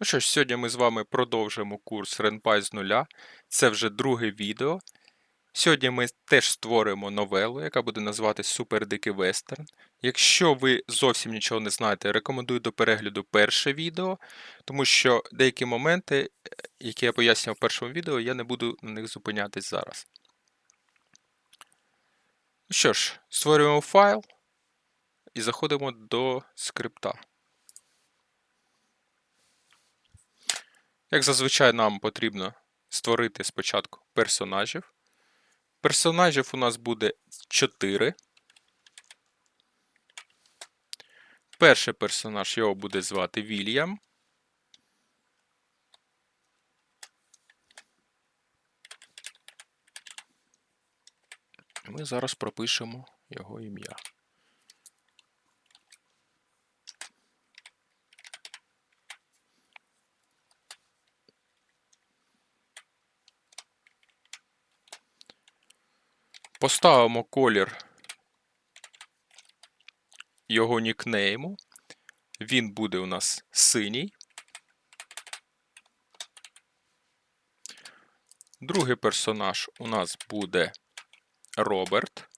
Ну що ж, сьогодні ми з вами продовжимо курс RenPy з нуля. Це вже друге відео. Сьогодні ми теж створимо новелу, яка буде називатись Супер Дикий Вестерн. Якщо ви зовсім нічого не знаєте, рекомендую до перегляду перше відео, тому що деякі моменти, е, які я пояснював в першому відео, я не буду на них зупинятись зараз. Ну що ж, створюємо файл і заходимо до скрипта. Як зазвичай, нам потрібно створити спочатку персонажів. Персонажів у нас буде 4. Перший персонаж його буде звати Вільям. Ми зараз пропишемо його ім'я. Поставимо колір його нікнейму. Він буде у нас синій. Другий персонаж у нас буде Роберт.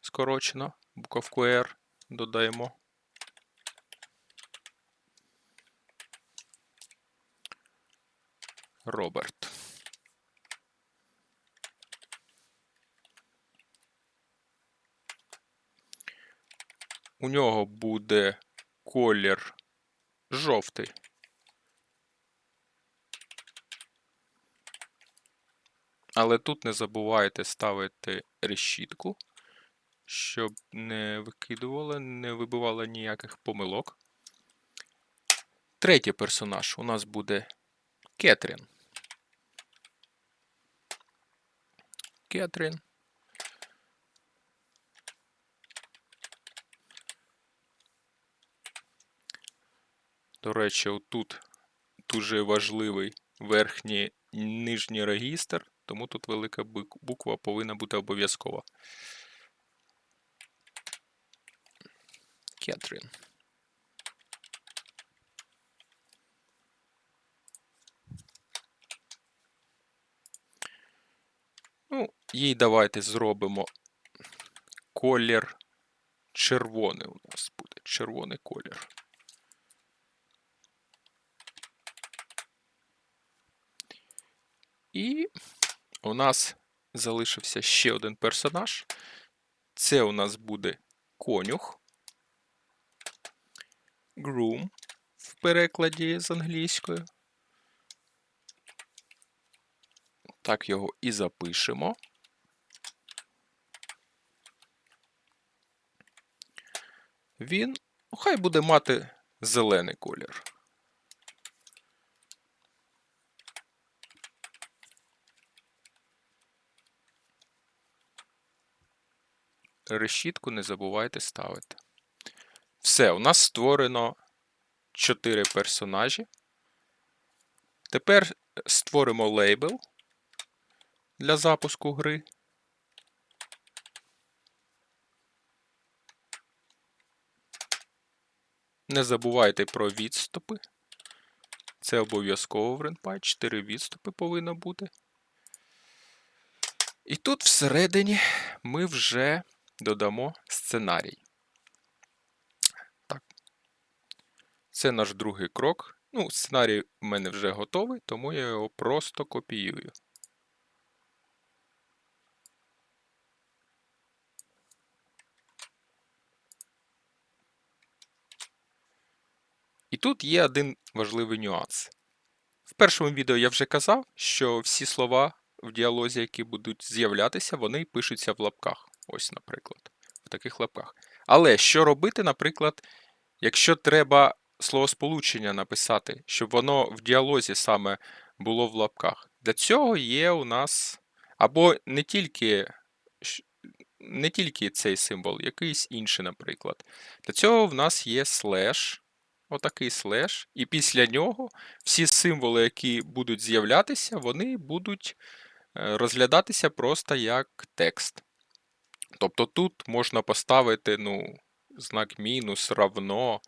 Скорочено, буковку R додаємо. Роберт. У нього буде колір жовтий. Але тут не забувайте ставити решітку, щоб не викидувало, не вибивало ніяких помилок. Третій персонаж у нас буде Кетрін. Кетрін. До речі, отут дуже важливий верхній нижній регістр, тому тут велика буква повинна бути обов'язкова. Кетрін. Ну, їй давайте зробимо колір червоний у нас буде. Червоний колір. І у нас залишився ще один персонаж. Це у нас буде конюх. Groom в перекладі з англійської. Так його і запишемо. Він хай буде мати зелений колір. Решітку не забувайте ставити. Все, у нас створено 4 персонажі. Тепер створимо лейбл для запуску гри. Не забувайте про відступи. Це обов'язково в RenPy. 4 відступи повинно бути. І тут всередині ми вже додамо сценарій. Так. Це наш другий крок. Ну, сценарій в мене вже готовий, тому я його просто копіюю. І тут є один важливий нюанс. В першому відео я вже казав, що всі слова в діалозі, які будуть з'являтися, вони пишуться в лапках. Ось, наприклад, в таких лапках. Але що робити, наприклад, якщо треба словосполучення написати, щоб воно в діалозі саме було в лапках? Для цього є у нас або не тільки. Не тільки цей символ, якийсь інший, наприклад. Для цього в нас є слеш, отакий слеш, і після нього всі символи, які будуть з'являтися, вони будуть е, розглядатися просто як текст. Тобто тут можна поставити ну, знак мінус, равно,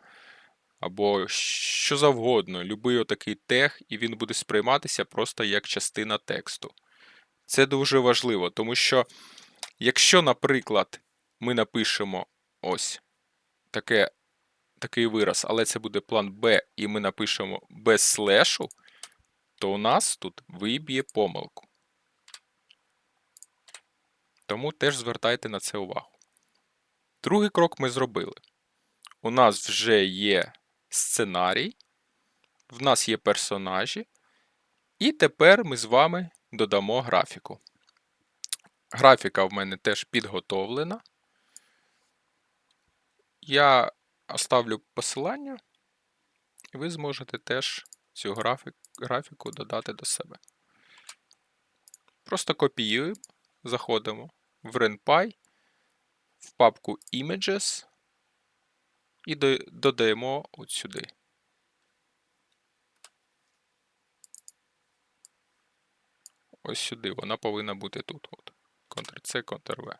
або що завгодно, любий отакий тег, і він буде сприйматися просто як частина тексту. Це дуже важливо, тому що якщо, наприклад, ми напишемо ось таке, такий вираз, але це буде план Б, і ми напишемо без слешу, то у нас тут виб'є помилку. Тому теж звертайте на це увагу. Другий крок ми зробили. У нас вже є сценарій, в нас є персонажі, і тепер ми з вами додамо графіку. Графіка в мене теж підготовлена. Я оставлю посилання, і ви зможете теж цю графік, графіку додати до себе. Просто копіюємо, заходимо в RenPy, в папку Images і додаємо от сюди. Ось сюди вона повинна бути тут. Ctrl-C, Ctrl-V.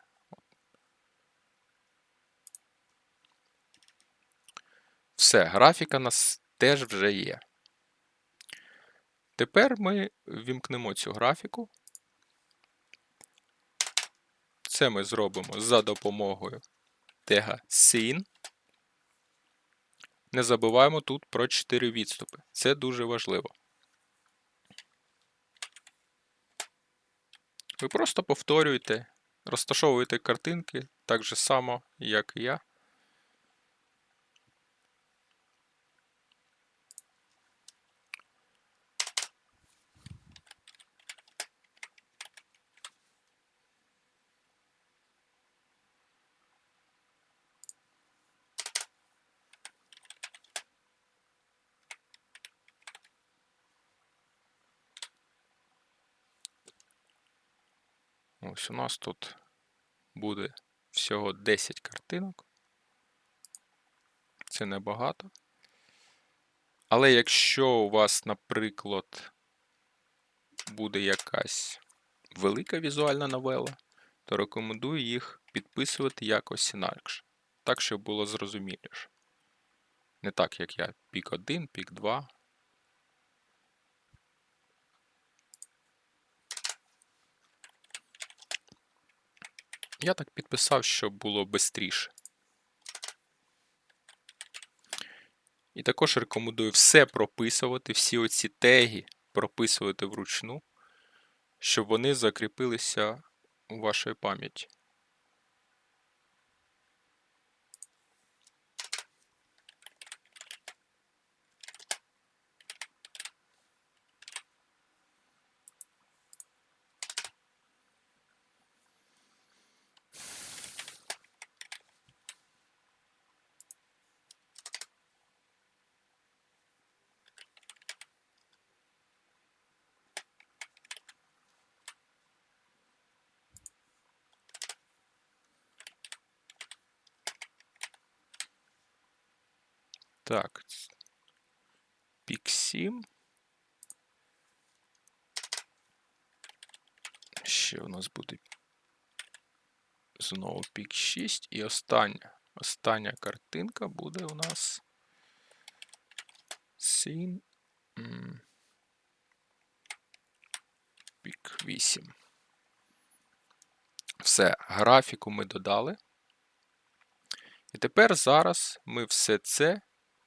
Все, графіка у нас теж вже є. Тепер ми вімкнемо цю графіку. Це ми зробимо за допомогою тега scene. Не забуваємо тут про 4 відступи. Це дуже важливо. Ви просто повторюєте, розташовуєте картинки так же само, як і я. Ось у нас тут буде всього 10 картинок. Це небагато. Але якщо у вас, наприклад, буде якась велика візуальна новела, то рекомендую їх підписувати якось інакше. Так, щоб було зрозуміліше. Не так, як я пік 1, пік 2. Я так підписав, щоб було швидше. І також рекомендую все прописувати, всі оці теги прописувати вручну, щоб вони закріпилися у вашій пам'яті. Так. Пік 7. Ще у нас буде знову пік 6. І остання. Остання картинка буде у нас м, Пік 8. Все, графіку ми додали. І тепер зараз ми все це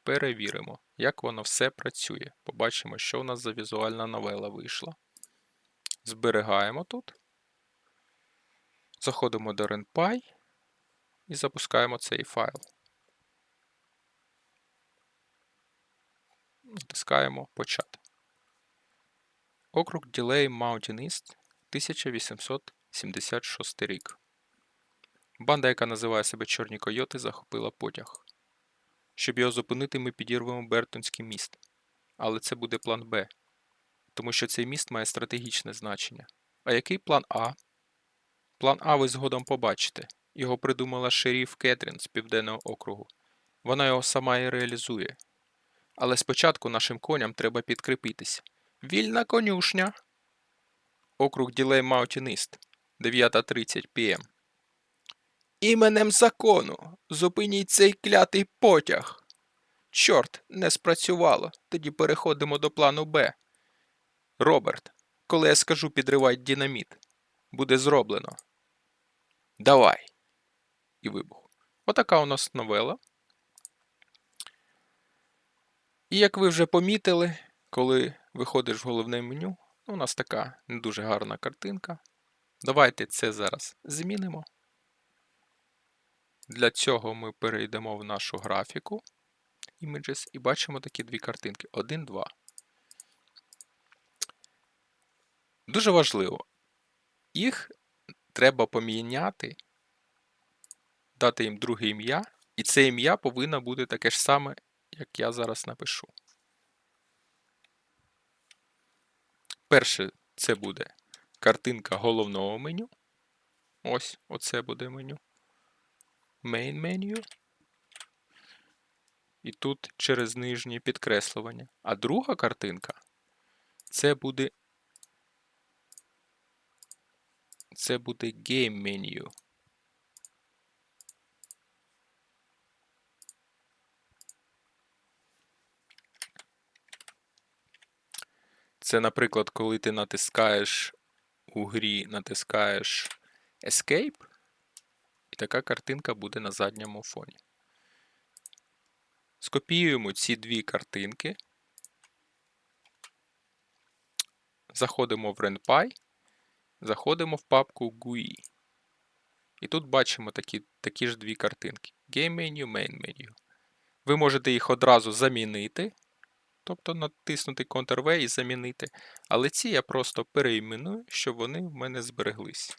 перевіримо, як воно все працює. Побачимо, що у нас за візуальна новела вийшла. Зберігаємо тут. Заходимо до RenPy і запускаємо цей файл. Натискаємо Почати. Округ Delay Mountain East 1876 рік. Банда, яка називає себе Чорні Койоти, захопила потяг. Щоб його зупинити, ми підірвемо Бертонський міст. Але це буде план Б, тому що цей міст має стратегічне значення. А який план А? План А ви згодом побачите. Його придумала шеріф Кетрін з Південного округу. Вона його сама і реалізує. Але спочатку нашим коням треба підкріпитися. Вільна конюшня. Округ Ділей Маутінист. 9.30 ПМ. Іменем закону зупиніть цей клятий потяг. Чорт, не спрацювало. Тоді переходимо до плану Б. Роберт, коли я скажу підривай динаміт, буде зроблено. Давай. І вибух. Отака у нас новела. І як ви вже помітили, коли виходиш в головне меню, у нас така не дуже гарна картинка. Давайте це зараз змінимо. Для цього ми перейдемо в нашу графіку Images і бачимо такі дві картинки. 1, 2. Дуже важливо. Їх треба поміняти, дати їм друге ім'я, і це ім'я повинно бути таке ж саме, як я зараз напишу. Перше це буде картинка головного меню. Ось, оце буде меню. Main menu. І тут через нижнє підкреслювання. А друга картинка це буде. Це буде Game Menu. Це, наприклад, коли ти натискаєш у грі, натискаєш Escape, і така картинка буде на задньому фоні. Скопіюємо ці дві картинки. Заходимо в RenPy, заходимо в папку GUI. І тут бачимо такі, такі ж дві картинки: Game Menu, Main Menu. Ви можете їх одразу замінити, тобто натиснути Ctrl-V і замінити. Але ці я просто переіменую, щоб вони в мене збереглись.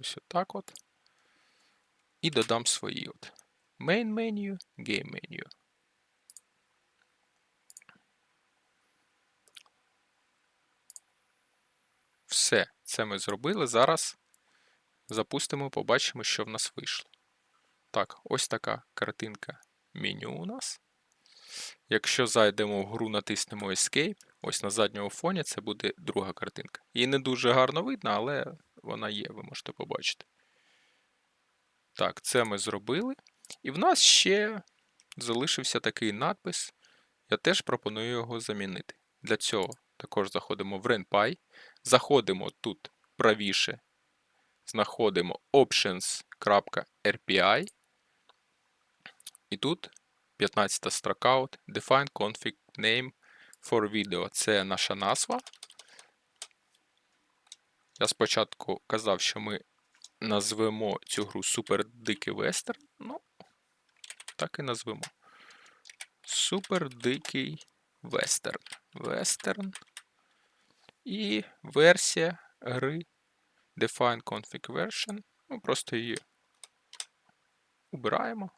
Ось отак от. І додам свої от. Main menu, Game menu. Все, це ми зробили. Зараз запустимо, побачимо, що в нас вийшло. Так, ось така картинка меню у нас. Якщо зайдемо в гру, натиснемо Escape, ось на задньому фоні це буде друга картинка. Її не дуже гарно видно, але вона є, ви можете побачити. Так, це ми зробили. І в нас ще залишився такий надпис. Я теж пропоную його замінити. Для цього також заходимо в RenPy, заходимо тут правіше, знаходимо options.rpi. І тут 15 строка Define config name for video. Це наша назва. Я спочатку казав, що ми назвемо цю гру Супер Дикий Вестерн. Ну, так і назвемо. Супер Дикий Вестерн. Вестерн. І версія гри Define Config Version. Ми просто її убираємо.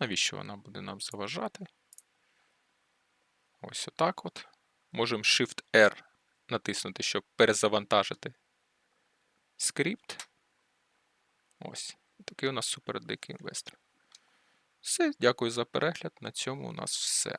Навіщо вона буде нам заважати? Ось отак от. Можемо Shift-R натиснути, щоб перезавантажити скрипт. Ось. Такий у нас супер дикий інвестор. Все, дякую за перегляд. На цьому у нас все.